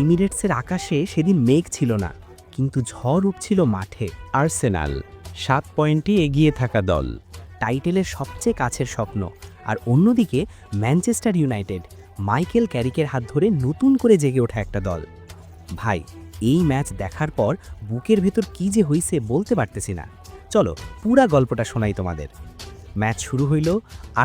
এমিরেটসের আকাশে সেদিন মেঘ ছিল না, কিন্তু ঝড় উঠছিল মাঠে। আর্সেনাল, সাত পয়েন্টে এগিয়ে থাকা দল। টাইটেলের সবচেয়ে কাছের স্বপ্ন। আর অন্যদিকে, ম্যানচেস্টার ইউনাইটেড, মাইকেল ক্যারিকের হাত ধরে নতুন করে জেগে ওঠা একটা দল। ভাই, এই ম্যাচ দেখার পর বুকের ভেতর কি যে হইছে বলতে পারতেছি না। চলো, পুরা গল্পটা শোনাই তোমাদের। ম্যাচ শুরু হইল,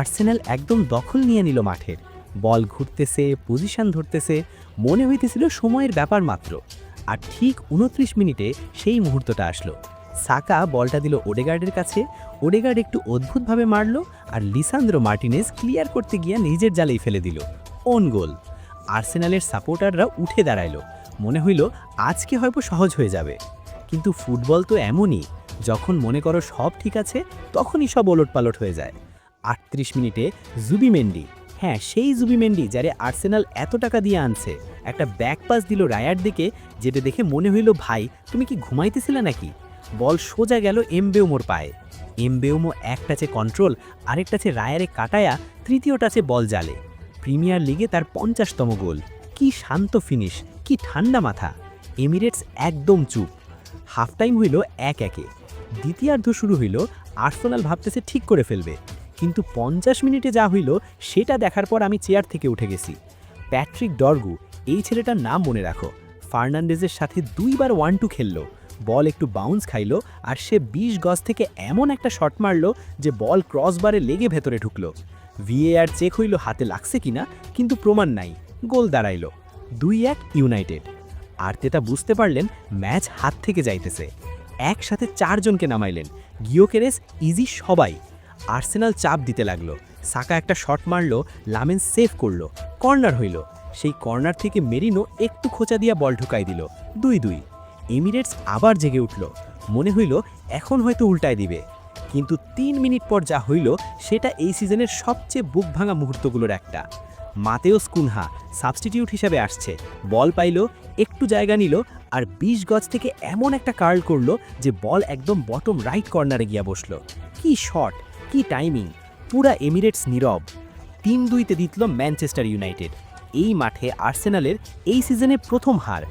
আর্সেনাল একদম দখল নিয়ে নিল মাঠের। বল ঘুরতেছে পজিশন ধরতেছে, মনে হইতেছিল সময়ের ব্যাপার মাত্র। আর ঠিক উনত্রিশ মিনিটে সেই মুহূর্তটা আসলো। সাকা বলটা দিল ওডেগার্ডের কাছে, ওডেগার্ড একটু অদ্ভুতভাবে মারলো আর লিসান্দ্রো মার্টিনেস ক্লিয়ার করতে গিয়ে নিজের জালেই ফেলে দিল। Own goal. আর্সেনালের সাপোর্টাররা উঠে দাঁড়াইল। মনে হইল আজকে হয়তো সহজ হয়ে যাবে। কিন্তু ফুটবল তো এমনই, যখন মনে করো সব ঠিক আছে, তখনই সব ওলট পালট হয়ে যায়। আটত্রিশ মিনিটে জুবি মেন্ডি হ্যাঁ সেই মেন্ডি যারে আর্সেনাল এত টাকা দিয়ে আনছে। একটা ব্যাক পাস দিল রায়ার দিকে, যেটা দেখে মনে হইল, ভাই, তুমি কি ঘুমাইতেছিলে নাকি? বল সোজা গেল এমবেউমোর পায়ে। এমবেউমো এক টাচে কন্ট্রোল আরেক টাচে রায়ারে কাটায়া তৃতীয় টাচে বল জালে। প্রিমিয়ার লিগে তার পঞ্চাশতম গোল। কি শান্ত ফিনিশ কি ঠান্ডা মাথা। এমিরেটস একদম চুপ। হাফ টাইম হইল এক একে। দ্বিতীয়ার্ধ শুরু হইল, আর্সেনাল ভাবতেছে ঠিক করে ফেলবে। কিন্তু পঞ্চাশ মিনিটে যা হইল, সেটা দেখার পর আমি চেয়ার থেকে উঠে গেছি। প্যাট্রিক ডরগু, এই ছেলেটার নাম মনে রাখো। ফার্নান্ডেজের সাথে দুইবার ওয়ান টু খেললো। বল একটু বাউন্স খাইলো আর সে ২০ গজ থেকে এমন একটা শট মারলো যে বল ক্রসবারে লেগে ভেতরে ঢুকলো। ভিএআর চেক হইল হাতে লাগছে কিনা, কিন্তু প্রমাণ নাই। গোল দাঁড়াইল। দুই এক ইউনাইটেড। আর্তেতা বুঝতে পারলেন ম্যাচ হাত থেকে যাইতেছে। একসাথে চারজনকে নামাইলেন। গিওকেরেস ইজি সবাই। আর্সেনাল চাপ দিতে লাগল। সাকা একটা শট মারলো, লামেন সেভ করল, কর্নার হইল। সেই কর্নার থেকে মেরিনো একটু খোঁচা দিয়া বল ঢুকাই দিল, দুই দুই। এমিরেটস আবার জেগে উঠল। মনে হইল এখন হয়তো উল্টায় দিবে। কিন্তু তিন মিনিট পর যা হইল, সেটা এই সিজনের সবচেয়ে বুক ভাঙা মুহূর্তগুলোর একটা। মাতেও কুনহা সাবস্টিটিউট হিসাবে আসছে। বল পাইল, একটু জায়গা নিল আর ২০ গজ থেকে এমন একটা কার্ল করল যে বল একদম বটম রাইট কর্নারে গিয়া বসল। কি শট! কি টাইমিং পুরা এমিরেটস নীরব। তিন দুইতে জিতল ম্যানচেস্টার ইউনাইটেড এই মাঠে আর্সেনালের এই সিজনে প্রথম হার।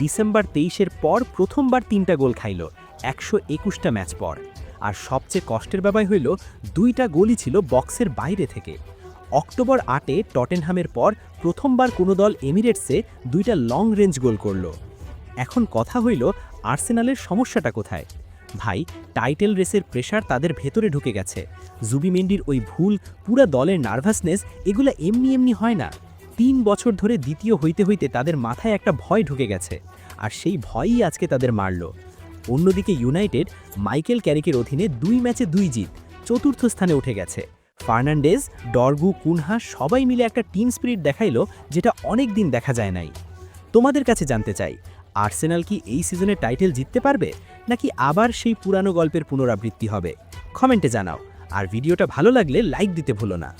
ডিসেম্বর তেইশের পর প্রথমবার তিনটা গোল খাইল, একশো একুশটা ম্যাচ পর। আর সবচেয়ে কষ্টের ব্যাপার হইল, দুইটা গোলই ছিল বক্সের বাইরে থেকে। অক্টোবর আটে টটেনহামের পর প্রথমবার কোনো দল এমিরেটসে দুইটা লং রেঞ্জ গোল করল। এখন কথা হইল আর্সেনালের সমস্যাটা কোথায়? ভাই টাইটেল রেসের প্রেশার তাদের ভেতরে ঢুকে গেছে। জুবিমেন্ডির ওই ভুল, পুরা দলের নার্ভাসনেস, এগুলো এমনি এমনি হয় না। তিন বছর ধরে দ্বিতীয় হইতে হইতে তাদের মাথায় একটা ভয় ঢুকে গেছে, আর সেই ভয়ই আজকে তাদের মারল। অন্যদিকে ইউনাইটেড, মাইকেল ক্যারিকের অধীনে দুই ম্যাচে দুই জিত, চতুর্থ স্থানে উঠে গেছে। ফার্নান্ডেজ, ডরগু, কুনহা সবাই মিলে একটা টিম স্পিরিট দেখাইলো, যেটা অনেক দিন দেখা যায় নাই। তোমাদের কাছে জানতে চাই আর্সেনাল কি এই সিজনে টাইটেল জিততে পারবে, নাকি আবার সেই পুরানো গল্পের পুনরাবৃত্তি হবে? কমেন্টে জানাও। আর ভিডিওটা ভালো লাগলে লাইক দিতে ভুলো না।